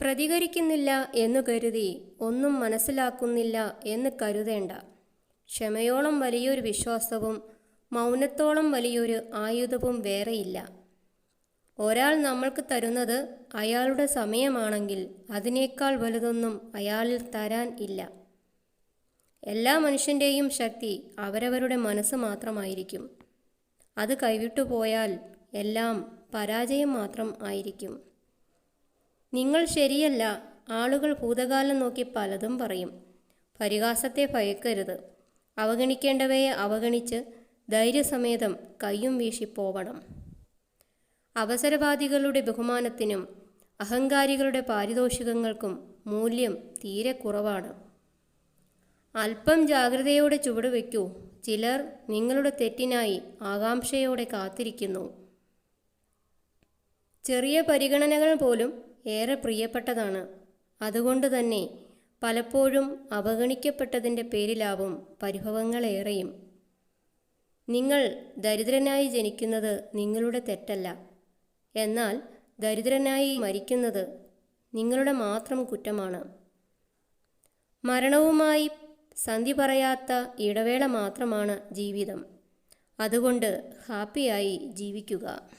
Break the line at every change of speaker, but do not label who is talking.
പ്രതികരിക്കുന്നില്ല എന്നു കരുതി ഒന്നും മനസ്സിലാക്കുന്നില്ല എന്ന് കരുതേണ്ട. ക്ഷമയോളം വലിയൊരു വിശ്വാസവും മൗനത്തോളം വലിയൊരു ആയുധവും വേറെയില്ല. ഒരാൾ നമ്മൾക്ക് തരുന്നത് അയാളുടെ സമയമാണെങ്കിൽ അതിനേക്കാൾ വലുതൊന്നും അയാളിൽ തരാൻ ഇല്ല. എല്ലാ മനുഷ്യന്റെയും ശക്തി അവരവരുടെ മനസ്സ് മാത്രമായിരിക്കും. അത് കൈവിട്ടുപോയാൽ എല്ലാം പരാജയം മാത്രം ആയിരിക്കും. നിങ്ങൾ ശരിയല്ല ആളുകൾ ഭൂതകാലം നോക്കി പലതും പറയും. പരിഹാസത്തെ ഭയക്കരുത്. അവഗണിക്കേണ്ടവയെ അവഗണിച്ച് ധൈര്യസമേതം കയ്യും വീശി പോവണം. അവസരവാദികളുടെ ബഹുമാനത്തിനും അഹങ്കാരികളുടെ പാരിതോഷികങ്ങൾക്കും മൂല്യം തീരെ കുറവാണ്. അല്പം ജാഗ്രതയോടെ ചുവടുവെക്കൂ ചിലർ നിങ്ങളുടെ തെറ്റിനായി ആകാംക്ഷയോടെ കാത്തിരിക്കുന്നു. ചെറിയ പരിഗണനകൾ പോലും ഏറെ പ്രിയപ്പെട്ടതാണ്. അതുകൊണ്ട് തന്നെ പലപ്പോഴും അവഗണിക്കപ്പെട്ടതിന്റെ പേരിലാവും പരിഭവങ്ങളേറെയും. നിങ്ങൾ ദരിദ്രനായി ജനിക്കുന്നത് നിങ്ങളുടെ തെറ്റല്ല. എന്നാൽ ദരിദ്രനായി മരിക്കുന്നത് നിങ്ങളുടെ മാത്രം കുറ്റമാണ്. മരണവുമായി സന്ധി പറയാത്ത ഇടവേള മാത്രമാണ് ജീവിതം. അതുകൊണ്ട് ഹാപ്പിയായി ജീവിക്കുക.